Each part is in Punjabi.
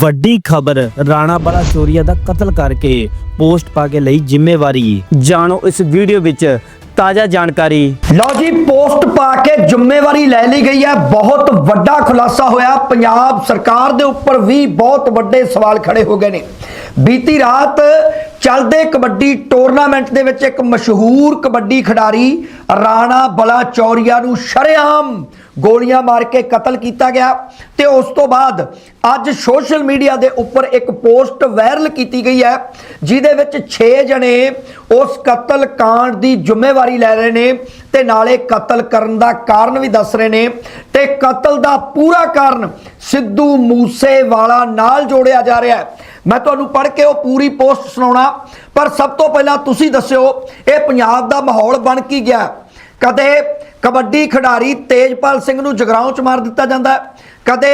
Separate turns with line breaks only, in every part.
ਵੱਡੀ ਖਬਰ, ਰਾਣਾ ਬੜਾ ਚੋਰੀਆ ਦਾ ਕਤਲ ਕਰਕੇ ਪੋਸਟ ਪਾ ਕੇ ਲਈ ਜ਼ਿੰਮੇਵਾਰੀ। ਜਾਣੋ ਇਸ ਵੀਡੀਓ ਵਿੱਚ ਤਾਜ਼ਾ ਜਾਣਕਾਰੀ।
ਲਓ ਜੀ, ਪੋਸਟ ਪਾ ਕੇ ਜ਼ਿੰਮੇਵਾਰੀ ਲੈ ਲਈ ਗਈ ਹੈ। ਬਹੁਤ ਵੱਡਾ ਖੁਲਾਸਾ ਹੋਇਆ। ਪੰਜਾਬ ਸਰਕਾਰ ਦੇ ਉੱਪਰ ਵੀ ਬਹੁਤ ਵੱਡੇ ਸਵਾਲ ਖੜੇ ਹੋ ਗਏ ਨੇ। ਬੀਤੀ ਰਾਤ ਚੱਲਦੇ ਕਬੱਡੀ ਟੂਰਨਾਮੈਂਟ ਦੇ ਵਿੱਚ ਇੱਕ ਮਸ਼ਹੂਰ ਕਬੱਡੀ ਖਿਡਾਰੀ ਰਾਣਾ ਬਲਾ ਚੌਰੀਆ ਨੂੰ ਸ਼ਰੇਆਮ ਗੋਲੀਆਂ ਮਾਰ ਕੇ ਕਤਲ ਕੀਤਾ ਗਿਆ ਤੇ ਉਸ ਤੋਂ ਬਾਅਦ ਅੱਜ ਸੋਸ਼ਲ ਮੀਡੀਆ ਦੇ ਉੱਪਰ ਇੱਕ ਪੋਸਟ ਵਾਇਰਲ ਕੀਤੀ ਗਈ ਹੈ, ਜਿਹਦੇ ਵਿੱਚ 6 ਜਣੇ ਉਸ ਕਤਲ ਕਾਂਡ ਦੀ ਜ਼ਿੰਮੇਵਾਰੀ ਲੈ ਰਹੇ ਨੇ ਤੇ ਨਾਲੇ ਕਤਲ ਕਰਨ ਦਾ ਕਾਰਨ ਵੀ ਦੱਸ ਰਹੇ ਨੇ ਤੇ ਕਤਲ ਦਾ ਪੂਰਾ ਕਾਰਨ ਸਿੱਧੂ ਮੂਸੇਵਾਲਾ ਨਾਲ ਜੋੜਿਆ ਜਾ ਰਿਹਾ ਹੈ। ਮੈਂ ਤੁਹਾਨੂੰ ਪੜ੍ਹ ਕੇ ਉਹ ਪੂਰੀ ਪੋਸਟ ਸੁਣਾਉਣਾ, ਪਰ ਸਭ ਤੋਂ ਪਹਿਲਾਂ ਤੁਸੀਂ ਦੱਸਿਓ, ਇਹ ਪੰਜਾਬ ਦਾ ਮਾਹੌਲ ਬਣ ਕੀ ਗਿਆ? ਕਦੇ ਕਬੱਡੀ ਖਿਡਾਰੀ ਤੇਜਪਾਲ ਸਿੰਘ ਨੂੰ ਜਗਰਾਉਂ ਚ ਮਾਰ ਦਿੱਤਾ ਜਾਂਦਾ ਹੈ। ਕਦੇ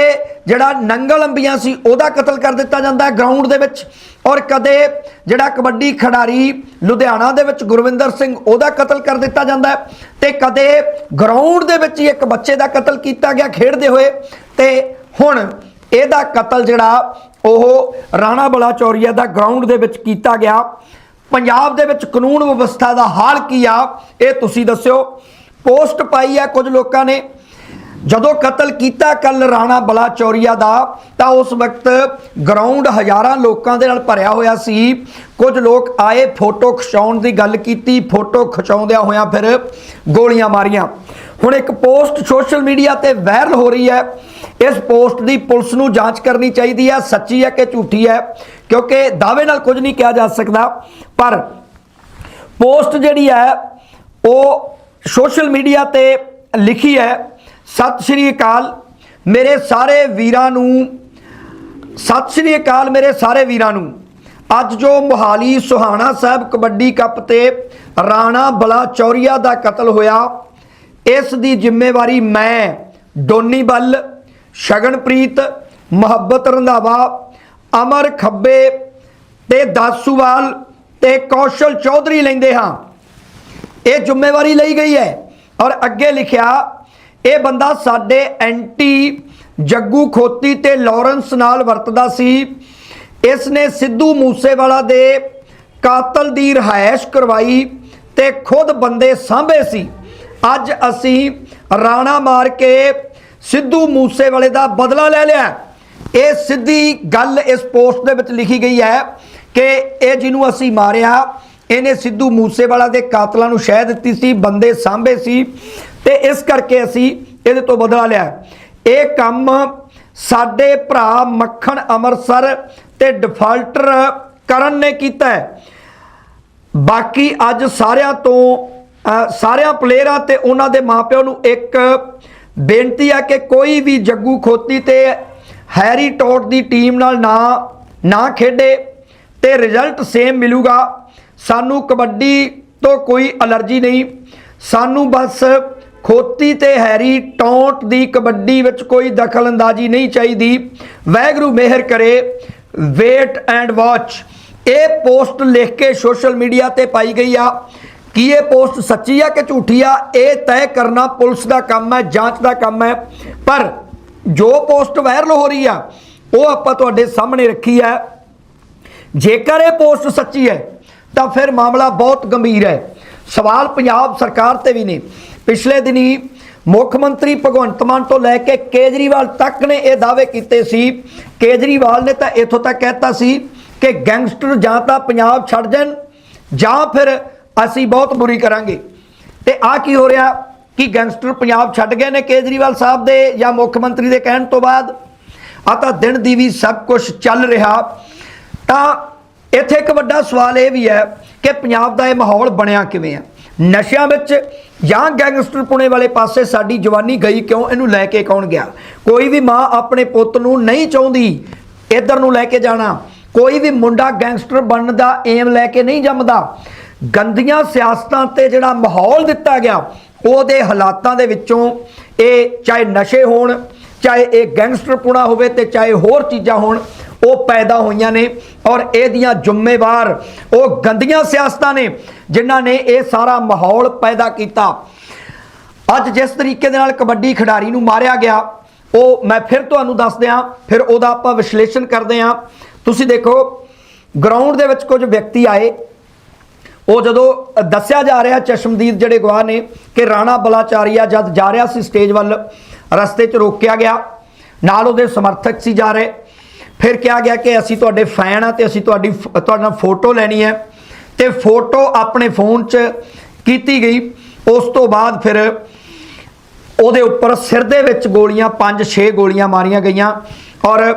ਜਿਹੜਾ ਨੰਗਲ ਅੰਬੀਆਂ ਸੀ, ਉਹਦਾ ਕਤਲ ਕਰ ਦਿੱਤਾ ਜਾਂਦਾ ਹੈ ਗਰਾਊਂਡ ਦੇ ਵਿੱਚ। ਔਰ ਕਦੇ ਜਿਹੜਾ ਕਬੱਡੀ ਖਿਡਾਰੀ ਲੁਧਿਆਣਾ ਦੇ ਵਿੱਚ ਗੁਰਵਿੰਦਰ ਸਿੰਘ, ਉਹਦਾ ਕਤਲ ਕਰ ਦਿੱਤਾ ਜਾਂਦਾ ਹੈ। ਤੇ ਕਦੇ ਗਰਾਊਂਡ ਦੇ ਵਿੱਚ ਹੀ ਇੱਕ ਬੱਚੇ ਦਾ ਕਤਲ ਕੀਤਾ ਗਿਆ ਖੇਡਦੇ ਹੋਏ। ਤੇ ਹੁਣ ਇਹਦਾ ਕਤਲ ਜਿਹੜਾ, ਉਹ ਰਾਣਾ ਬਲਾ ਚੌਰੀਆ ਦਾ ਗਰਾਊਂਡ ਦੇ ਵਿੱਚ ਕੀਤਾ ਗਿਆ। ਪੰਜਾਬ ਦੇ ਵਿੱਚ ਕਾਨੂੰਨ ਵਿਵਸਥਾ ਦਾ ਹਾਲ ਕੀ ਆ, ਇਹ ਤੁਸੀਂ ਦੱਸਿਓ। ਪੋਸਟ ਪਾਈ ਹੈ ਕੁਝ ਲੋਕਾਂ ਨੇ। ਜਦੋਂ ਕਤਲ ਕੀਤਾ ਕੱਲ ਰਾਣਾ ਬਲਾ ਚੌਰੀਆ ਦਾ, ਤਾਂ ਉਸ ਵਕਤ ਗਰਾਊਂਡ ਹਜ਼ਾਰਾਂ ਲੋਕਾਂ ਦੇ ਨਾਲ ਭਰਿਆ ਹੋਇਆ ਸੀ। ਕੁਝ ਲੋਕ ਆਏ ਫੋਟੋ ਖਿਚਾਉਣ ਦੀ ਗੱਲ ਕੀਤੀ, ਫੋਟੋ ਖਿਚਾਉਂਦਿਆਂ ਹੋਇਆਂ ਫਿਰ ਗੋਲੀਆਂ ਮਾਰੀਆਂ। ਹੁਣ ਇੱਕ ਪੋਸਟ ਸੋਸ਼ਲ ਮੀਡੀਆ ਤੇ ਵਾਇਰਲ ਹੋ ਰਹੀ ਹੈ। ਇਸ ਪੋਸਟ ਦੀ ਪੁਲਿਸ ਨੂੰ ਜਾਂਚ ਕਰਨੀ ਚਾਹੀਦੀ ਹੈ। ਸੱਚੀ ਹੈ ਕਿ ਝੂਠੀ ਹੈ? ਕਿਉਂਕਿ ਦਾਅਵੇ ਨਾਲ ਕੁਝ ਨਹੀਂ ਕਿਹਾ ਜਾ ਸਕਦਾ। ਪਰ ਪੋਸਟ ਜਿਹੜੀ ਹੈ, ਉਹ ਸੋਸ਼ਲ ਮੀਡੀਆ ਤੇ ਲਿਖੀ ਹੈ, ਸਤਿ ਸ਼੍ਰੀ ਅਕਾਲ, ਮੇਰੇ ਸਾਰੇ ਵੀਰਾਂ ਨੂੰ, ਸਤਿ ਸ਼੍ਰੀ ਅਕਾਲ ਮੇਰੇ ਸਾਰੇ ਵੀਰਾਂ ਨੂੰ। ਅੱਜ ਜੋ ਮੁਹਾਲੀ ਸੁਹਾਣਾ ਸਾਹਿਬ ਕਬੱਡੀ ਕੱਪ ਤੇ ਰਾਣਾ ਬਲਾ ਚੌਰੀਆ ਦਾ ਕਤਲ ਹੋਇਆ, ਇਸ ਦੀ ਜ਼ਿੰਮੇਵਾਰੀ ਮੈਂ, ਡੋਨੀ ਬੱਲ, ਸ਼ਗਨਪ੍ਰੀਤ, ਮੁਹੱਬਤ ਰੰਧਾਵਾ, ਅਮਰ ਖੱਬੇ ਤੇ ਦਾਸੂਵਾਲ ਤੇ ਕੌਸ਼ਲ ਚੌਧਰੀ ਲੈਂਦੇ ਹਾਂ। ਇਹ ਜ਼ਿੰਮੇਵਾਰੀ ਲਈ ਗਈ ਹੈ। ਔਰ ਅੱਗੇ ਲਿਖਿਆ, ਇਹ ਬੰਦਾ ਸਾਡੇ ਐਂਟੀ ਜੱਗੂ ਖੋਤੀ ਤੇ ਲਾਰੈਂਸ ਨਾਲ ਵਰਤਦਾ ਸੀ। ਇਸ ਨੇ ਸਿੱਧੂ ਮੂਸੇਵਾਲਾ ਦੇ ਕਾਤਲ ਦੀ ਰਿਹਾਇਸ਼ ਕਰਵਾਈ ਤੇ ਖੁਦ ਬੰਦੇ ਸਾਂਭੇ ਸੀ। ਅੱਜ ਅਸੀਂ ਰਾਣਾ ਮਾਰ ਕੇ ਸਿੱਧੂ ਮੂਸੇਵਾਲੇ ਦਾ ਬਦਲਾ ਲੈ ਲਿਆ ਇਹ ਸਿੱਧੀ ਗੱਲ ਇਸ ਪੋਸਟ ਦੇ ਵਿੱਚ ਲਿਖੀ ਗਈ ਹੈ ਕਿ ਇਹ ਜਿਹਨੂੰ ਅਸੀਂ ਮਾਰਿਆ ਇਹਨੇ ਸਿੱਧੂ ਮੂਸੇਵਾਲਾ ਦੇ ਕਾਤਲਾਂ ਨੂੰ ਸ਼ਹਿ ਦਿੱਤੀ ਸੀ, ਬੰਦੇ ਸਾਂਭੇ ਸੀ ਤੇ ਇਸ ਕਰਕੇ ਅਸੀਂ ਇਹਦੇ ਤੋਂ ਬਦਲਾ ਲਿਆ। ਇਹ ਕੰਮ ਸਾਡੇ ਭਰਾ ਮੱਖਣ ਅੰਮ੍ਰਿਤਸਰ ਤੇ ਡਿਫਾਲਟਰ ਕਰਨ ਨੇ ਕੀਤਾ ਹੈ। ਬਾਕੀ ਅੱਜ ਸਾਰਿਆਂ ਤੋਂ ਸਾਰਿਆਂ ਪਲੇਅਰਾਂ ਤੇ ਉਹਨਾਂ ਦੇ ਮਾਪਿਆਂ ਨੂੰ ਇੱਕ ਬੇਨਤੀ ਆ ਕਿ ਕੋਈ ਵੀ ਜੱਗੂ ਖੋਤੀ ਤੇ ਹੈਰੀ ਟੋਟ ਦੀ ਟੀਮ ਨਾਲ ਨਾ ਨਾ ਖੇਡੇ ਤੇ ਰਿਜ਼ਲਟ ਸੇਮ ਮਿਲੂਗਾ। ਸਾਨੂੰ ਕਬੱਡੀ ਤੋਂ ਕੋਈ ਅਲਰਜੀ ਨਹੀਂ। ਸਾਨੂੰ ਬਸ ਖੋਤੀ ਤੇ ਹੈਰੀ ਟੌਂਟ ਦੀ ਕਬੱਡੀ ਵਿੱਚ ਕੋਈ ਦਖਲ ਅੰਦਾਜ਼ੀ ਨਹੀਂ ਚਾਹੀਦੀ। ਵੈਗਰੂ ਮਿਹਰ ਕਰੇ, ਵੇਟ ਐਂਡ ਵਾਚ। ਇਹ ਪੋਸਟ ਲਿਖ ਕੇ ਸੋਸ਼ਲ ਮੀਡੀਆ ਤੇ ਪਾਈ ਗਈ ਆ। ਕੀ ਇਹ ਪੋਸਟ ਸੱਚੀ ਆ ਕਿ ਝੂਠੀ ਆ? ਇਹ ਤੈਅ ਕਰਨਾ ਪੁਲਿਸ ਦਾ ਕੰਮ ਹੈ, ਜਾਂਚ ਦਾ ਕੰਮ ਹੈ। ਪਰ ਜੋ ਪੋਸਟ ਵਾਇਰਲ ਹੋ ਰਹੀ ਆ, ਉਹ ਆਪਾਂ ਤੁਹਾਡੇ ਸਾਹਮਣੇ ਰੱਖੀ ਹੈ ਜੇਕਰ ਇਹ ਪੋਸਟ ਸੱਚੀ ਹੈ ਤਾਂ ਫਿਰ ਮਾਮਲਾ ਬਹੁਤ ਗੰਭੀਰ ਹੈ। ਸਵਾਲ ਪੰਜਾਬ ਸਰਕਾਰ ਤੇ ਵੀ ਨੇ। ਪਿਛਲੇ ਦਿਨੀ ਮੁੱਖ ਮੰਤਰੀ ਭਗਵੰਤ ਮਾਨ ਤੋਂ ਲੈ ਕੇ ਕੇਜਰੀਵਾਲ ਤੱਕ ਨੇ ਇਹ ਦਾਅਵੇ ਕੀਤੇ ਸੀ। ਕੇਜਰੀਵਾਲ ਨੇ ਤਾਂ ਇੱਥੋਂ ਤੱਕ ਕਹਿਤਾ ਸੀ ਕਿ ਗੈਂਗਸਟਰ ਜਾਂ ਤਾਂ ਪੰਜਾਬ ਛੱਡ ਜਾਣ ਜਾਂ ਫਿਰ ਅਸੀਂ ਬਹੁਤ ਬੁਰੀ ਕਰਾਂਗੇ। ਤੇ ਆ ਕੀ ਹੋ ਰਿਹਾ ਕਿ ਗੈਂਗਸਟਰ ਪੰਜਾਬ ਛੱਡ ਗਏ ਨੇ ਕੇਜਰੀਵਾਲ ਸਾਹਿਬ ਦੇ ਜਾਂ ਮੁੱਖ ਮੰਤਰੀ ਦੇ ਕਹਿਣ ਤੋਂ ਬਾਅਦ? ਆ ਤਾਂ ਦਿਨ ਦੀ ਵੀ ਸਭ ਕੁਝ ਚੱਲ ਰਿਹਾ। ਤਾਂ ਇੱਥੇ ਇੱਕ ਵੱਡਾ ਸਵਾਲ ਇਹ ਵੀ ਹੈ ਕਿ ਪੰਜਾਬ ਦਾ ਇਹ ਮਾਹੌਲ ਬਣਿਆ ਕਿਵੇਂ ਹੈ ਨਸ਼ਿਆਂ ਵਿੱਚ ਜਾਂ ਗੈਂਗਸਟਰ ਪੁਣੇ ਵਾਲੇ ਪਾਸੇ ਸਾਡੀ ਜਵਾਨੀ ਗਈ ਕਿਉਂ? ਇਹਨੂੰ ਲੈ ਕੇ ਕੌਣ ਗਿਆ? ਕੋਈ ਵੀ ਮਾਂ ਆਪਣੇ ਪੁੱਤ ਨੂੰ ਨਹੀਂ ਚਾਹੁੰਦੀ, ਇੱਧਰ ਨੂੰ ਲੈ ਕੇ ਜਾਣਾ। ਕੋਈ ਵੀ ਮੁੰਡਾ ਗੈਂਗਸਟਰ ਬਣਨ ਦਾ ਏਮ ਲੈ ਕੇ ਨਹੀਂ ਜੰਮਦਾ। ਗੰਦੀਆਂ ਸਿਆਸਤਾਂ ਤੇ ਜਿਹੜਾ ਮਾਹੌਲ ਦਿੱਤਾ ਗਿਆ, ਉਹਦੇ ਹਾਲਾਤਾਂ ਦੇ ਵਿੱਚੋਂ ਇਹ ਚਾਹੇ ਨਸ਼ੇ ਹੋਣ, ਚਾਹੇ ਇਹ ਗੈਂਗਸਟਰ ਪੁਣਾ ਹੋਵੇ ਤੇ ਚਾਹੇ ਹੋਰ ਚੀਜ਼ਾਂ ਹੋਣ ਉਹ ਪੈਦਾ ਹੋਈਆਂ ਨੇ ਔਰ ਇਹਦੀਆਂ ਜ਼ਿੰਮੇਵਾਰ ਉਹ ਗੰਦੀਆਂ ਸਿਆਸਤਾਂ ਨੇ, ਜਿਨ੍ਹਾਂ ਨੇ ਇਹ ਸਾਰਾ ਮਾਹੌਲ ਪੈਦਾ ਕੀਤਾ। ਅੱਜ ਜਿਸ ਤਰੀਕੇ ਦੇ ਨਾਲ ਕਬੱਡੀ ਖਿਡਾਰੀ ਨੂੰ ਮਾਰਿਆ ਗਿਆ, ਉਹ ਮੈਂ ਫਿਰ ਤੁਹਾਨੂੰ ਦੱਸ ਦਿਆਂ, ਫਿਰ ਉਹਦਾ ਆਪਾਂ ਵਿਸ਼ਲੇਸ਼ਣ ਕਰਦੇ ਹਾਂ। ਤੁਸੀਂ ਦੇਖੋ ਗਰਾਊਂਡ ਦੇ ਵਿੱਚ ਕੁਝ ਵਿਅਕਤੀ ਆਏ। ਉਹ ਜਦੋਂ ਦੱਸਿਆ ਜਾ ਰਿਹਾ ਚਸ਼ਮਦੀਦ ਜਿਹੜੇ ਗਵਾਹ ਨੇ ਕਿ ਰਾਣਾ ਬਲਾਚਾਰੀਆ ਜਦ ਜਾ ਰਿਹਾ ਸੀ ਸਟੇਜ ਵੱਲ, ਰਸਤੇ 'ਚ ਰੋਕਿਆ ਗਿਆ। ਨਾਲ ਉਹਦੇ ਸਮਰਥਕ ਸੀ ਜਾ ਰਹੇ। ਫਿਰ ਕਿਹਾ ਗਿਆ ਕਿ ਅਸੀਂ ਤੁਹਾਡੇ ਫੈਨ ਆ ਤੇ ਅਸੀਂ ਤੁਹਾਡੀ ਫ- ਤੁਹਾਡੇ ਨਾਲ ਫੋਟੋ ਲੈਣੀ ਹੈ। ਤੇ ਫੋਟੋ ਆਪਣੇ ਫੋਨ 'ਚ ਕੀਤੀ ਗਈ। ਉਸ ਤੋਂ ਬਾਅਦ ਫਿਰ ਉਹਦੇ ਉੱਪਰ ਸਿਰ ਦੇ ਵਿੱਚ ਗੋਲੀਆਂ 5-6 ਗੋਲੀਆਂ ਮਾਰੀਆਂ ਗਈਆਂ। ਔਰ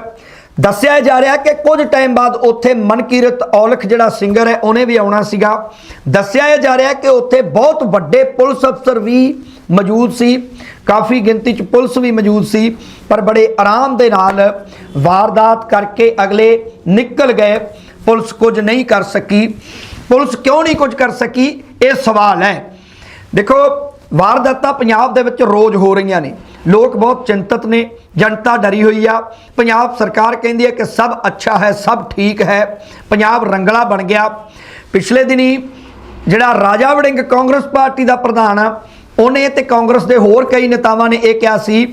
ਦੱਸਿਆ ਜਾ ਰਿਹਾ ਕਿ ਕੁਝ ਟਾਈਮ ਬਾਅਦ ਉੱਥੇ ਮਨਕੀਰਤ ਔਲਖ ਜਿਹੜਾ ਸਿੰਗਰ ਹੈ, ਉਹਨੇ ਵੀ ਆਉਣਾ ਸੀਗਾ। ਦੱਸਿਆ ਜਾ ਰਿਹਾ ਕਿ ਉੱਥੇ ਬਹੁਤ ਵੱਡੇ ਪੁਲਿਸ ਅਫਸਰ ਵੀ ਮੌਜੂਦ ਸੀ। ਕਾਫੀ ਗਿਣਤੀ ਚ ਪੁਲਿਸ ਵੀ ਮੌਜੂਦ ਸੀ, ਪਰ ਬੜੇ ਆਰਾਮ ਦੇ ਨਾਲ ਵਾਰਦਾਤ ਕਰਕੇ ਅਗਲੇ ਨਿਕਲ ਗਏ। ਪੁਲਿਸ ਕੁਝ ਨਹੀਂ ਕਰ ਸਕੀ। ਪੁਲਿਸ ਕਿਉਂ ਨਹੀਂ ਕੁਝ ਕਰ ਸਕੀ? ਇਹ ਸਵਾਲ ਹੈ। ਦੇਖੋ, ਵਾਰਦਾਤਾਂ ਪੰਜਾਬ ਦੇ ਵਿੱਚ ਰੋਜ਼ ਹੋ ਰਹੀਆਂ ਨੇ। ਲੋਕ ਬਹੁਤ ਚਿੰਤਤ ਨੇ, ਜਨਤਾ ਡਰੀ ਹੋਈ ਆ। ਪੰਜਾਬ ਸਰਕਾਰ ਕਹਿੰਦੀ ਹੈ ਕਿ ਸਭ ਅੱਛਾ ਹੈ, ਸਭ ਠੀਕ ਹੈ। ਪੰਜਾਬ ਰੰਗਲਾ ਬਣ ਗਿਆ। ਪਿਛਲੇ ਦਿਨੀ ਜਿਹੜਾ ਰਾਜਾ ਵੜਿੰਗ ਕਾਂਗਰਸ ਪਾਰਟੀ ਦਾ ਪ੍ਰਧਾਨ ਆ ਉਹਨੇ ਤੇ ਕਾਂਗਰਸ ਦੇ ਹੋਰ ਕਈ ਨੇਤਾਵਾਂ ਨੇ ਇਹ ਕਿਹਾ ਸੀ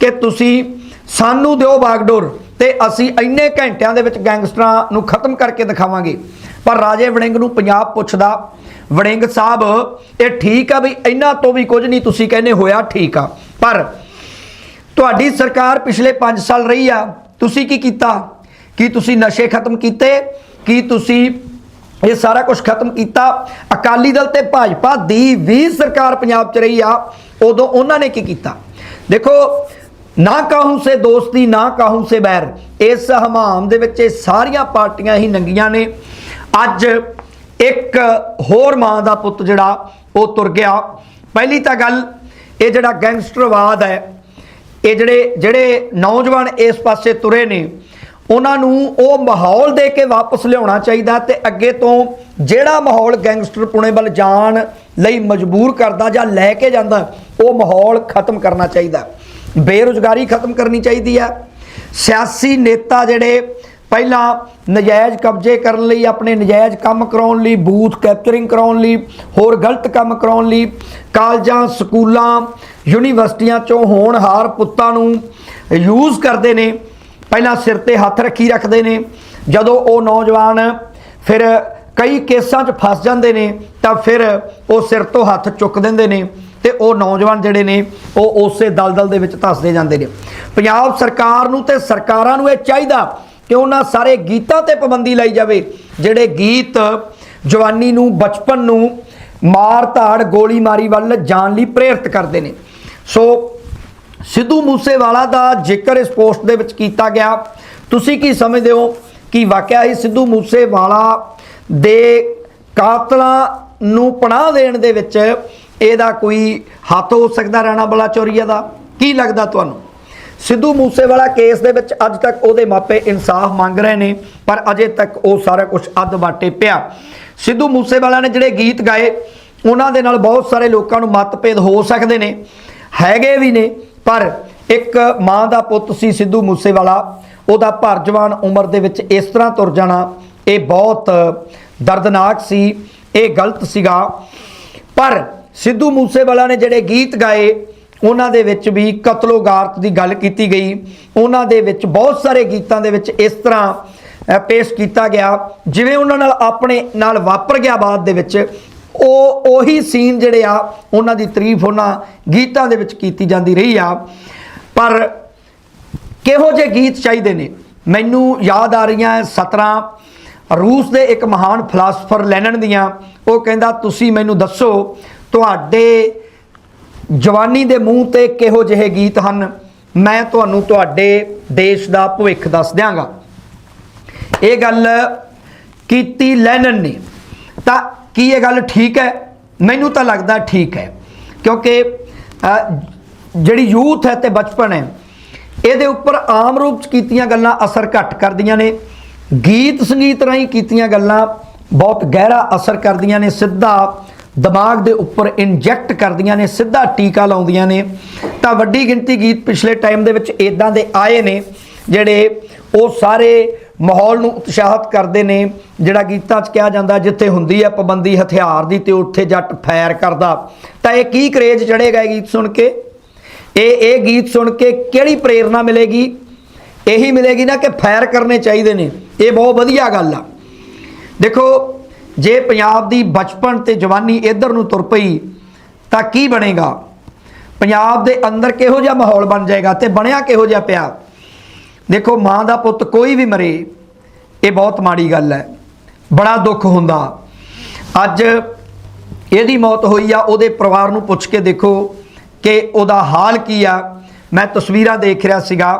ਕਿ ਤੁਸੀਂ ਸਾਨੂੰ ਦਿਓ ਬਾਗਡੋਰ ਤੇ ਅਸੀਂ ਇੰਨੇ ਘੰਟਿਆਂ ਦੇ ਵਿੱਚ ਗੈਂਗਸਟਰਾਂ ਨੂੰ ਖਤਮ ਕਰਕੇ ਦਿਖਾਵਾਂਗੇ। ਪਰ ਰਾਜੇ ਵੜਿੰਗ ਨੂੰ ਪੰਜਾਬ ਪੁੱਛਦਾ, ਵੜਿੰਗ ਸਾਹਿਬ, ਇਹ ਠੀਕ ਆ ਵੀ ਇਹਨਾਂ ਤੋਂ ਵੀ ਕੁਝ ਨਹੀਂ ਤੁਸੀਂ ਕਹਿੰਦੇ ਹੋਇਆ ਠੀਕ ਆ, ਪਰ ਤੁਹਾਡੀ ਸਰਕਾਰ ਪਿਛਲੇ 5 ਸਾਲ ਰਹੀ ਆ, ਤੁਸੀਂ ਕੀ ਕੀਤਾ? ਕੀ ਤੁਸੀਂ ਨਸ਼ੇ ਖਤਮ ਕੀਤੇ? ਕੀ ਤੁਸੀਂ ਇਹ ਸਾਰਾ ਕੁਝ ਖਤਮ ਕੀਤਾ। ਅਕਾਲੀ ਦਲ ਤੇ ਭਾਜਪਾ ਦੀ ਵੀ ਸਰਕਾਰ ਪੰਜਾਬ 'ਚ ਰਹੀ ਆ, ਉਦੋਂ ਉਹਨਾਂ ਨੇ ਕੀ ਕੀਤਾ? ਦੇਖੋ, ਨਾ ਕਾਹੂ ਸੇ ਦੋਸਤੀ, ਨਾ ਕਾਹੂ ਸੇ ਬੈਰ। ਇਸ ਹਮਾਮ ਦੇ ਵਿੱਚ ਇਹ ਸਾਰੀਆਂ ਪਾਰਟੀਆਂ ਹੀ ਨੰਗੀਆਂ ਨੇ। ਅੱਜ ਇੱਕ ਹੋਰ ਮਾਂ ਦਾ ਪੁੱਤ ਜਿਹੜਾ, ਉਹ ਤੁਰ ਗਿਆ। ਪਹਿਲੀ ਤਾਂ ਗੱਲ, ਇਹ ਜਿਹੜਾ ਗੈਂਗਸਟਰਵਾਦ ਹੈ, ਇਹ ਜਿਹੜੇ ਜਿਹੜੇ ਨੌਜਵਾਨ ਇਸ ਪਾਸੇ ਤੁਰੇ ਨੇ ਉਹਨਾਂ ਨੂੰ ਉਹ ਮਾਹੌਲ ਦੇ ਕੇ ਵਾਪਸ ਲਿਆਉਣਾ ਚਾਹੀਦਾ ਤੇ ਅੱਗੇ ਤੋਂ ਜਿਹੜਾ ਮਾਹੌਲ ਗੈਂਗਸਟਰ ਪੁਣੇ ਵੱਲ ਜਾਣ ਲਈ ਮਜਬੂਰ ਕਰਦਾ ਜਾਂ ਲੈ ਕੇ ਜਾਂਦਾ, ਉਹ ਮਾਹੌਲ ਖਤਮ ਕਰਨਾ ਚਾਹੀਦਾ। ਬੇਰੁਜ਼ਗਾਰੀ ਖਤਮ ਕਰਨੀ ਚਾਹੀਦੀ ਹੈ ਸਿਆਸੀ ਨੇਤਾ ਜਿਹੜੇ ਪਹਿਲਾਂ ਨਜਾਇਜ਼ ਕਬਜ਼ੇ ਕਰਨ ਲਈ, ਆਪਣੇ ਨਜਾਇਜ਼ ਕੰਮ ਕਰਾਉਣ ਲਈ, ਬੂਥ ਕੈਪਚਰਿੰਗ ਕਰਾਉਣ ਲਈ, ਹੋਰ ਗਲਤ ਕੰਮ ਕਰਾਉਣ ਲਈ, ਕਾਲਜਾਂ, ਸਕੂਲਾਂ, ਯੂਨੀਵਰਸਿਟੀਆਂ ਚੋਂ ਹੋਣਹਾਰ ਪੁੱਤਾਂ ਨੂੰ ਯੂਜ਼ ਕਰਦੇ ਨੇ। ਪਹਿਲਾਂ ਸਿਰ ਤੇ ਹੱਥ ਰੱਖੀ ਰੱਖਦੇ ਨੇ। ਜਦੋਂ ਉਹ ਨੌਜਵਾਨ ਫਿਰ ਕਈ ਕੇਸਾਂ 'ਚ ਫਸ ਜਾਂਦੇ ਨੇ, ਤਾਂ ਫਿਰ ਉਹ ਸਿਰ ਤੋਂ ਹੱਥ ਚੁੱਕ ਦਿੰਦੇ ਨੇ ਤੇ ਉਹ ਨੌਜਵਾਨ ਜਿਹੜੇ ਨੇ, ਉਹ ਉਸੇ ਦਲਦਲ ਦੇ ਵਿੱਚ ਧੱਸਦੇ ਜਾਂਦੇ ਨੇ। ਪੰਜਾਬ ਸਰਕਾਰ ਨੂੰ ਤੇ ਸਰਕਾਰਾਂ ਨੂੰ ਇਹ ਚਾਹੀਦਾ ਕਿ ਉਹਨਾਂ ਸਾਰੇ ਗੀਤਾਂ ਤੇ ਪਾਬੰਦੀ ਲਾਈ ਜਾਵੇ, ਜਿਹੜੇ ਗੀਤ ਜਵਾਨੀ ਨੂੰ, ਬਚਪਨ ਨੂੰ ਮਾਰ ਧਾੜ ਗੋਲੀ ਮਾਰੀ ਵੱਲ ਜਾਣ ਲਈ ਪ੍ਰੇਰਿਤ ਕਰਦੇ ਨੇ। ਸੋ ਸਿੱਧੂ ਮੂਸੇਵਾਲਾ ਦਾ ਜ਼ਿਕਰ ਇਸ ਪੋਸਟ ਦੇ ਵਿੱਚ ਕੀਤਾ ਗਿਆ, ਤੁਸੀਂ ਕੀ ਸਮਝਦੇ ਹੋ ਕਿ ਵਾਕਿਆ ਹੀ ਸਿੱਧੂ ਮੂਸੇਵਾਲਾ ਦੇ ਕਾਤਲਾਂ ਨੂੰ ਪਨਾਹ ਦੇਣ ਦੇ ਵਿੱਚ ਇਹਦਾ ਕੋਈ ਹੱਥ ਹੋ ਸਕਦਾ ਰਾਣਾ ਬਲਾਚੌਰੀਆ ਦਾ? ਕੀ ਲੱਗਦਾ ਤੁਹਾਨੂੰ? ਸਿੱਧੂ ਮੂਸੇਵਾਲਾ ਕੇਸ ਦੇ ਵਿੱਚ ਅੱਜ ਤੱਕ ਉਹਦੇ ਮਾਪੇ ਇਨਸਾਫ ਮੰਗ ਰਹੇ ਨੇ, ਪਰ ਅਜੇ ਤੱਕ ਉਹ ਸਾਰਾ ਕੁਝ ਅੱਧ ਵਾਟੇ ਪਿਆ। ਸਿੱਧੂ ਮੂਸੇਵਾਲਾ ਨੇ ਜਿਹੜੇ ਗੀਤ ਗਾਏ, ਉਹਨਾਂ ਦੇ ਨਾਲ ਬਹੁਤ ਸਾਰੇ ਲੋਕਾਂ ਨੂੰ ਮਤਭੇਦ ਹੋ ਸਕਦੇ ਨੇ, ਹੈਗੇ ਵੀ ਨੇ ਪਰ ਇੱਕ ਮਾਂ ਦਾ ਪੁੱਤ ਸੀ ਸਿੱਧੂ ਮੂਸੇਵਾਲਾ, ਉਹਦਾ ਭਰ ਜਵਾਨ ਉਮਰ ਦੇ ਵਿੱਚ ਇਸ ਤਰ੍ਹਾਂ ਤੁਰ ਜਾਣਾ, ਇਹ ਬਹੁਤ ਦਰਦਨਾਕ ਸੀ, ਇਹ ਗਲਤ ਸੀਗਾ। ਪਰ ਸਿੱਧੂ ਮੂਸੇਵਾਲਾ ਨੇ ਜਿਹੜੇ ਗੀਤ ਗਾਏ, ਉਹਨਾਂ ਦੇ ਵਿੱਚ ਵੀ ਕਤਲੋਗਾਰਤ ਦੀ ਗੱਲ ਕੀਤੀ ਗਈ। ਉਹਨਾਂ ਦੇ ਵਿੱਚ ਬਹੁਤ ਸਾਰੇ ਗੀਤਾਂ ਦੇ ਵਿੱਚ ਇਸ ਤਰ੍ਹਾਂ ਪੇਸ਼ ਕੀਤਾ ਗਿਆ, ਜਿਵੇਂ ਉਹਨਾਂ ਨਾਲ ਆਪਣੇ ਨਾਲ ਵਾਪਰ ਗਿਆ ਬਾਅਦ ਦੇ ਵਿੱਚ ਉਹ ਉਹੀ ਸੀਨ ਜਿਹੜੇ ਆ, ਉਹਨਾਂ ਦੀ ਤਾਰੀਫ ਉਹਨਾਂ ਗੀਤਾਂ ਦੇ ਵਿੱਚ ਕੀਤੀ ਜਾਂਦੀ ਰਹੀ ਆ। ਪਰ ਕਿਹੋ ਜਿਹੇ ਗੀਤ ਚਾਹੀਦੇ ਨੇ? ਮੈਨੂੰ ਯਾਦ ਆ ਰਹੀਆਂ 17 ਰੂਸ ਦੇ ਇੱਕ ਮਹਾਨ ਫਿਲਾਸਫਰ ਲੈਨਨ ਦੀਆਂ, ਉਹ ਕਹਿੰਦਾ, ਤੁਸੀਂ ਮੈਨੂੰ ਦੱਸੋ, ਤੁਹਾਡੇ ਜਵਾਨੀ ਦੇ ਮੂੰਹ ਤੇ ਕਿਹੋ ਜਿਹੇ ਗੀਤ ਹਨ? ਮੈਂ ਤੁਹਾਨੂੰ ਤੁਹਾਡੇ ਦੇਸ਼ ਦਾ ਭਵਿੱਖ ਦੱਸ ਦਿਆਂਗਾ। ਇਹ ਗੱਲ ਕੀਤੀ ਲੈਨਨ ਨੇ। ਤਾਂ ਕੀ ਇਹ ਗੱਲ ਠੀਕ ਹੈ? ਮੈਨੂੰ ਤਾਂ ਲੱਗਦਾ ਠੀਕ ਹੈ। ਕਿਉਂਕਿ ਜਿਹੜੀ ਯੂਥ ਹੈ ਤੇ ਬਚਪਨ ਹੈ, ਇਹਦੇ ਉੱਪਰ ਆਮ ਰੂਪ ਚ ਕੀਤੀਆਂ ਗੱਲਾਂ ਅਸਰ ਘੱਟ ਕਰਦੀਆਂ ਨੇ। ਗੀਤ ਸੰਗੀਤ ਰਾਹੀਂ ਕੀਤੀਆਂ ਗੱਲਾਂ ਬਹੁਤ ਗਹਿਰਾ ਅਸਰ ਕਰਦੀਆਂ ਨੇ। ਸਿੱਧਾ ਦਿਮਾਗ ਦੇ ਉੱਪਰ ਇੰਜੈਕਟ ਕਰਦੀਆਂ ਨੇ, ਸਿੱਧਾ ਟੀਕਾ ਲਾਉਂਦੀਆਂ ਨੇ। ਤਾਂ ਵੱਡੀ ਗਿਣਤੀ ਗੀਤ ਪਿਛਲੇ ਟਾਈਮ ਦੇ ਵਿੱਚ ਇਦਾਂ ਦੇ ਆਏ ਨੇ, ਜਿਹੜੇ ਉਹ ਸਾਰੇ ਮਾਹੌਲ ਨੂੰ ਉਤਸ਼ਾਹਿਤ ਕਰਦੇ ਨੇ, ਜਿਹੜਾ ਗੀਤਾਂ 'ਚ ਕਿਹਾ ਜਾਂਦਾ ਜਿੱਥੇ ਹੁੰਦੀ ਹੈ ਪਾਬੰਦੀ, ਹਥਿਆਰ ਦੀ ਤੇ ਉੱਥੇ ਜੱਟ ਫਾਇਰ ਕਰਦਾ। ਤਾਂ ਇਹ ਕੀ ਕਰੇਜ ਚੜੇਗਾ ਇਹ ਗੀਤ ਸੁਣ ਕੇ? ਇਹ ਇਹ ਗੀਤ ਸੁਣ ਕੇ ਕਿਹੜੀ ਪ੍ਰੇਰਣਾ ਮਿਲੇਗੀ? ਇਹੀ ਮਿਲੇਗੀ ਨਾ ਕਿ ਫਾਇਰ ਕਰਨੇ ਚਾਹੀਦੇ ਨੇ। ਇਹ ਬਹੁਤ ਵਧੀਆ ਗੱਲ ਆ। ਦੇਖੋ, ਜੇ ਪੰਜਾਬ ਦੀ ਬਚਪਨ ਤੇ ਜਵਾਨੀ ਇੱਧਰ ਨੂੰ ਤੁਰ ਪਈ, ਤਾਂ ਕੀ ਬਣੇਗਾ? ਪੰਜਾਬ ਦੇ ਅੰਦਰ ਕਿਹੋ ਜਿਹਾ ਮਾਹੌਲ ਬਣ ਜਾਏਗਾ ਤੇ ਬਣਿਆ ਕਿਹੋ ਜਿਹਾ ਪਿਆ? ਦੇਖੋ, ਮਾਂ ਦਾ ਪੁੱਤ ਕੋਈ ਵੀ ਮਰੇ, ਇਹ ਬਹੁਤ ਮਾੜੀ ਗੱਲ ਹੈ। ਬੜਾ ਦੁੱਖ ਹੁੰਦਾ। ਅੱਜ ਇਹਦੀ ਮੌਤ ਹੋਈ ਆ, ਉਹਦੇ ਪਰਿਵਾਰ ਨੂੰ ਪੁੱਛ ਕੇ ਦੇਖੋ ਕਿ ਉਹਦਾ ਹਾਲ ਕੀ ਆ। ਮੈਂ ਤਸਵੀਰਾਂ ਦੇਖ ਰਿਹਾ ਸੀਗਾ।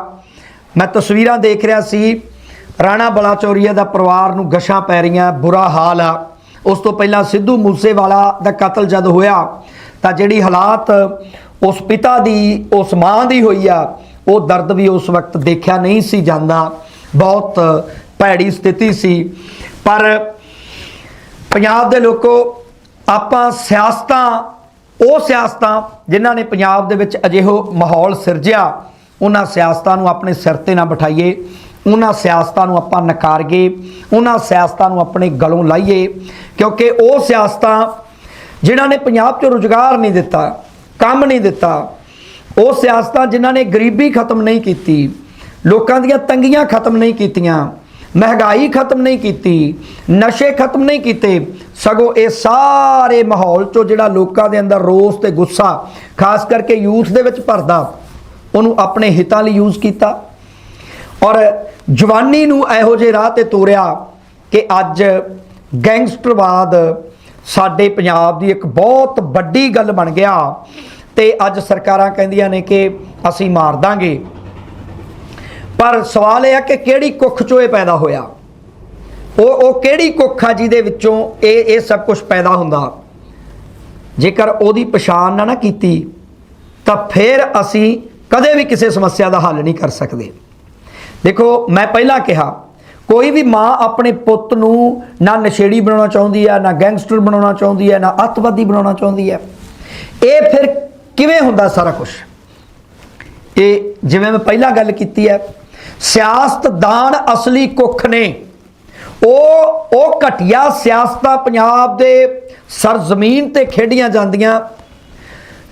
ਮੈਂ ਤਸਵੀਰਾਂ ਦੇਖ ਰਿਹਾ ਸੀ, ਰਾਣਾ ਬਲਾਚੌਰੀਆ ਦਾ ਪਰਿਵਾਰ ਨੂੰ ਗਸ਼ਾਂ ਪੈ ਰਹੀਆਂ, ਬੁਰਾ ਹਾਲ ਆ। ਉਸ ਤੋਂ ਪਹਿਲਾਂ ਸਿੱਧੂ ਮੂਸੇਵਾਲਾ ਦਾ ਕਤਲ ਜਦ ਹੋਇਆ, ਤਾਂ ਜਿਹੜੀ ਹਾਲਾਤ ਉਸ ਪਿਤਾ ਦੀ, ਉਸ ਮਾਂ ਦੀ ਹੋਈ ਆ ਉਹ ਦਰਦ ਵੀ ਉਸ ਵਕਤ ਦੇਖਿਆ ਨਹੀਂ ਸੀ ਜਾਂਦਾ। ਬਹੁਤ ਭੈੜੀ ਸਥਿਤੀ ਸੀ। ਪਰ ਪੰਜਾਬ ਦੇ ਲੋਕੋ, ਆਪਾਂ ਸਿਆਸਤਾਂ, ਉਹ ਸਿਆਸਤਾਂ ਜਿਨ੍ਹਾਂ ਨੇ ਪੰਜਾਬ ਦੇ ਵਿੱਚ ਅਜਿਹੋ ਮਾਹੌਲ ਸਿਰਜਿਆ, ਉਹਨਾਂ ਸਿਆਸਤਾਂ ਨੂੰ ਆਪਣੇ ਸਿਰ ਤੇ ਨਾ ਬਿਠਾਈਏ। ਉਹਨਾਂ ਸਿਆਸਤਾਂ ਨੂੰ ਆਪਾਂ ਨਕਾਰੀਏ। ਉਹਨਾਂ ਸਿਆਸਤਾਂ ਨੂੰ ਆਪਣੇ ਗਲੋਂ ਲਾਈਏ। ਕਿਉਂਕਿ ਉਹ ਸਿਆਸਤਾਂ ਜਿਨ੍ਹਾਂ ਨੇ ਪੰਜਾਬ 'ਚ ਰੁਜ਼ਗਾਰ ਨਹੀਂ ਦਿੱਤਾ, ਕੰਮ ਨਹੀਂ ਦਿੱਤਾ ਉਹ ਸਿਆਸਤਾਂ ਜਿਨ੍ਹਾਂ ਨੇ ਗਰੀਬੀ ਖਤਮ ਨਹੀਂ ਕੀਤੀ, ਲੋਕਾਂ ਦੀਆਂ ਤੰਗੀਆਂ ਖਤਮ ਨਹੀਂ ਕੀਤੀਆਂ, ਮਹਿੰਗਾਈ ਖਤਮ ਨਹੀਂ ਕੀਤੀ, ਨਸ਼ੇ ਖਤਮ ਨਹੀਂ ਕੀਤੇ, ਸਗੋਂ ਇਹ ਸਾਰੇ ਮਾਹੌਲ ਚੋਂ ਜਿਹੜਾ ਲੋਕਾਂ ਦੇ ਅੰਦਰ ਰੋਸ ਤੇ ਗੁੱਸਾ, ਖਾਸ ਕਰਕੇ ਯੂਥ ਦੇ ਵਿੱਚ ਭਰਦਾ, ਉਹਨੂੰ ਆਪਣੇ ਹਿੱਤਾਂ ਲਈ ਯੂਜ਼ ਕੀਤਾ। ਔਰ ਜਵਾਨੀ ਨੂੰ ਇਹੋ ਜਿਹੇ ਰਾਹ ਤੇ ਤੋਰਿਆ ਕਿ ਅੱਜ ਗੈਂਗਸਟਰਵਾਦ ਸਾਡੇ ਪੰਜਾਬ ਦੀ ਇੱਕ ਬਹੁਤ ਵੱਡੀ ਗੱਲ ਬਣ ਗਿਆ। ਤੇ ਅੱਜ ਸਰਕਾਰਾਂ ਕਹਿੰਦੀਆਂ ਨੇ ਕਿ ਅਸੀਂ ਮਾਰ ਦਾਂਗੇ। ਪਰ ਸਵਾਲ ਇਹ ਆ ਕਿ ਕਿਹੜੀ ਕੁੱਖ ਚੋਂ ਇਹ ਪੈਦਾ ਹੋਇਆ? ਉਹ ਉਹ ਕਿਹੜੀ ਕੁੱਖ ਆ ਜਿਹਦੇ ਵਿੱਚੋਂ ਇਹ ਇਹ ਸਭ ਕੁਝ ਪੈਦਾ ਹੁੰਦਾ? ਜੇਕਰ ਉਹਦੀ ਪਛਾਣ ਨਾ ਨਾ ਕੀਤੀ, ਤਾਂ ਫਿਰ ਅਸੀਂ ਕਦੇ ਵੀ ਕਿਸੇ ਸਮੱਸਿਆ ਦਾ ਹੱਲ ਨਹੀਂ ਕਰ ਸਕਦੇ। ਦੇਖੋ, ਮੈਂ ਪਹਿਲਾਂ ਕਿਹਾ, ਕੋਈ ਵੀ ਮਾਂ ਆਪਣੇ ਪੁੱਤ ਨੂੰ ਨਾ ਨਸ਼ੇੜੀ ਬਣਾਉਣਾ ਚਾਹੁੰਦੀ ਹੈ ਨਾ ਗੈਂਗਸਟਰ ਬਣਾਉਣਾ ਚਾਹੁੰਦੀ ਹੈ ਨਾ ਅੱਤਵਾਦੀ ਬਣਾਉਣਾ ਚਾਹੁੰਦੀ ਹੈ ਇਹ ਫਿਰ ਕਿਵੇਂ ਹੁੰਦਾ ਸਾਰਾ ਕੁਝ ਇਹ ਜਿਵੇਂ ਮੈਂ ਪਹਿਲਾਂ ਗੱਲ ਕੀਤੀ ਹੈ ਸਿਆਸਤਦਾਨ ਅਸਲੀ ਕੁੱਖ ਨੇ। ਉਹ ਉਹ ਘਟਿਆ ਸਿਆਸਤਾਂ ਪੰਜਾਬ ਦੇ ਸਰਜ਼ਮੀਨ ਤੇ ਖੇਡੀਆਂ ਜਾਂਦੀਆਂ।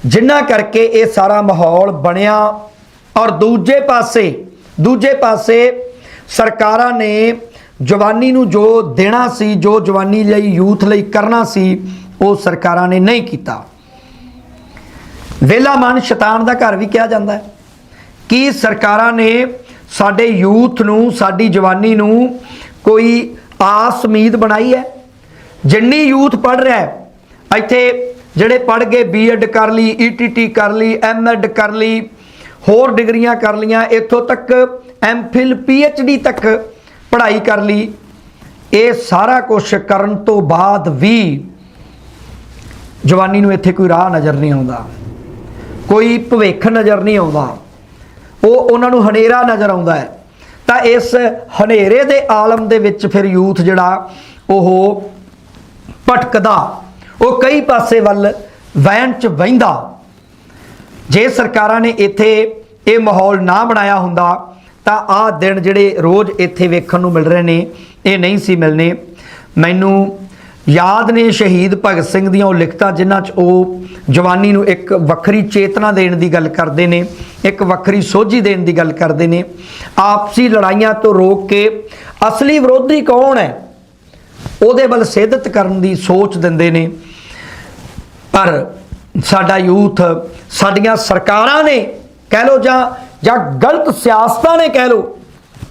ਜਿੰਨਾ ਕਰਕੇ ਇਹ ਸਾਰਾ ਮਾਹੌਲ ਬਣਿਆ। ਔਰ ਦੂਜੇ ਪਾਸੇ ਦੂਜੇ ਪਾਸੇ ਸਰਕਾਰਾਂ ਨੇ ਜਵਾਨੀ ਨੂੰ ਜੋ ਦੇਣਾ ਸੀ, ਜੋ ਜਵਾਨੀ ਲਈ, ਯੂਥ ਲਈ ਕਰਨਾ ਸੀ, ਉਹ ਸਰਕਾਰਾਂ ਨੇ ਨਹੀਂ ਕੀਤਾ। ਵੇਲਾ ਮਨ ਸ਼ੈਤਾਨ ਦਾ ਘਰ ਵੀ ਕਿਹਾ ਜਾਂਦਾ ਹੈ। ਕੀ ਸਰਕਾਰਾਂ ਨੇ ਸਾਡੇ ਯੂਥ ਨੂੰ, ਸਾਡੀ ਜਵਾਨੀ ਨੂੰ ਕੋਈ ਆਸ ਉਮੀਦ ਬਣਾਈ ਹੈ? ਜਿੰਨੀ ਯੂਥ ਪੜ ਰਿਹਾ ਹੈ, ਇੱਥੇ ਜਿਹੜੇ ਪੜ ਗਏ ਬੀਐਡ ਕਰ ਲਈ ਈਟੀਟੀ ਕਰ ਲਈ ਐਮਐਡ ਕਰ ਲਈ, ਹੋਰ ਡਿਗਰੀਆਂ ਕਰ ਲੀਆਂ ਇੱਥੋਂ ਤੱਕ ਐਮਫਿਲ ਪੀਐਚਡੀ ਤੱਕ ਪੜ੍ਹਾਈ ਕਰ ਲਈ। ਇਹ ਸਾਰਾ ਕੁਝ ਕਰਨ ਤੋਂ ਬਾਅਦ ਵੀ ਜਵਾਨੀ ਨੂੰ ਇੱਥੇ ਕੋਈ ਰਾਹ ਨਜ਼ਰ ਨਹੀਂ ਆਉਂਦਾ। ਕੋਈ ਭਵਿੱਖ ਨਜ਼ਰ ਨਹੀਂ ਆਉਂਦਾ। ਉਹ ਉਹਨਾਂ ਨੂੰ ਹਨੇਰਾ ਨਜ਼ਰ ਆਉਂਦਾ ਹੈ। ਤਾਂ ਇਸ ਹਨੇਰੇ ਦੇ ਆਲਮ ਦੇ ਵਿੱਚ ਫਿਰ ਯੂਥ ਜਿਹੜਾ, ਉਹ ਭਟਕਦਾ। ਉਹ ਕਈ ਪਾਸੇ ਵੱਲ ਵਹਿਣ ਚ ਵਹਿੰਦਾ। ਜੇ ਸਰਕਾਰਾਂ ਨੇ ਇੱਥੇ ਇਹ ਮਾਹੌਲ ਨਾ ਬਣਾਇਆ ਹੁੰਦਾ, ਤਾਂ ਆਹ ਦਿਨ ਜਿਹੜੇ ਰੋਜ਼ ਇੱਥੇ ਵੇਖਣ ਨੂੰ ਮਿਲ ਰਹੇ ਨੇ, ਇਹ ਨਹੀਂ ਸੀ ਮਿਲਨੇ ਮੈਨੂੰ ਯਾਦ ਨੇ ਸ਼ਹੀਦ ਭਗਤ ਸਿੰਘ ਦੀਆਂ ਉਹ ਲਿਖਤਾਂ, ਜਿਨ੍ਹਾਂ 'ਚ ਉਹ ਜਵਾਨੀ ਨੂੰ ਇੱਕ ਵੱਖਰੀ ਚੇਤਨਾ ਦੇਣ ਦੀ ਗੱਲ ਕਰਦੇ ਨੇ, ਇੱਕ ਵੱਖਰੀ ਸੋਝੀ ਦੇਣ ਦੀ ਗੱਲ ਕਰਦੇ ਨੇ। ਆਪਸੀ ਲੜਾਈਆਂ ਤੋਂ ਰੋਕ ਕੇ ਅਸਲੀ ਵਿਰੋਧੀ ਕੌਣ ਹੈ? ਉਹਦੇ ਵੱਲ ਸਿੱਧਤ ਕਰਨ ਦੀ ਸੋਚ ਦਿੰਦੇ ਨੇ। ਪਰ ਸਾਡਾ ਯੂਥ, ਸਾਡੀਆਂ ਸਰਕਾਰਾਂ ਨੇ ਕਹਿ ਲੋ ਜਾਂ ਜਾਂ ਗਲਤ ਸਿਆਸਤਾਂ ਨੇ ਕਹਿ ਲੋ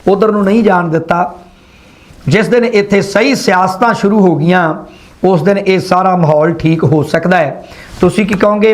ਉਧਰ ਨੂੰ ਨਹੀਂ ਜਾਣ ਦਿੱਤਾ। ਜਿਸ ਦਿਨ ਇੱਥੇ ਸਹੀ ਸਿਆਸਤਾਂ ਸ਼ੁਰੂ ਹੋ ਗਈਆਂ, ਉਸ ਦਿਨ ਇਹ ਸਾਰਾ ਮਾਹੌਲ ਠੀਕ ਹੋ ਸਕਦਾ ਹੈ। ਤੁਸੀਂ ਕੀ ਕਹੋਗੇ?